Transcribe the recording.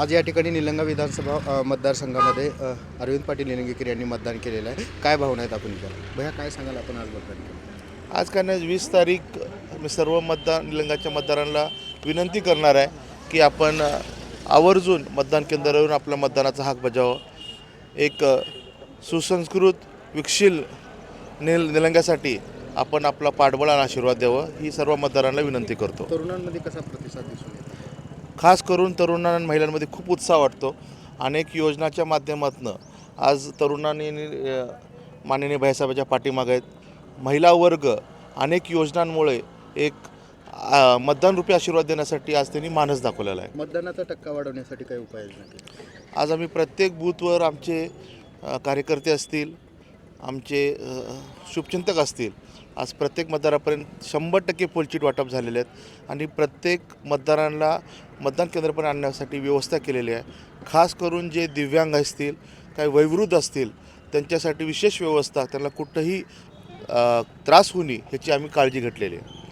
आज या ठिकाणी निलंगा विधानसभा मतदारसंघामध्ये अरविंद पाटील निलंगेकर यांनी मतदान केलेलं आहे. काय भावना आहेत आपण विचार? भैया काय सांगाल आपण आज मतदान केलं? आज कारण वीस तारीख मी सर्व मतदान निलंगाच्या मतदारांना विनंती करणार आहे की आपण आवर्जून मतदान केंद्रावर येऊन आपला मतदानाचा हक बजावा. एक सुसंस्कृत विकशील निल निलंग्यासाठी आपण आपला पाठबळ आणि आशीर्वाद द्यावं ही सर्व मतदारांना विनंती करतो. तरुणांमध्ये कसा प्रतिसाद दिसून येतो? खास करून तरुणांना आणि महिलांमध्ये खूप उत्साह वाटतो. अनेक योजनाच्या माध्यमातून आज तरुणांनी माननीय भाईसाहेबाच्या पाठीमागे आहेत. महिला वर्ग अनेक योजनांमुळे एक अ, मतदानरूपी आशीर्वाद देण्यासाठी आज त्यांनी मानस दाखवलेला आहे. मतदानाचा टक्का वाढवण्यासाठी काय उपाययोजना केली आज आम्ही प्रत्येक बूथवर आमचे कार्यकर्ते असतील आमचे शुभचिंतक असतील आज प्रत्येक मतदारापर्यंत शंभर टक्के पोलचीट वाटप झालेले आहेत. आणि प्रत्येक मतदारांना मतदान केंद्रपर्यंत आणण्यासाठी व्यवस्था केलेली आहे. खास करून जे दिव्यांग असतील काही वैवृद्ध असतील त्यांच्यासाठी विशेष व्यवस्था त्यांना कुठंही त्रास होऊ नये ह्याची आम्ही काळजी घेतलेली आहे.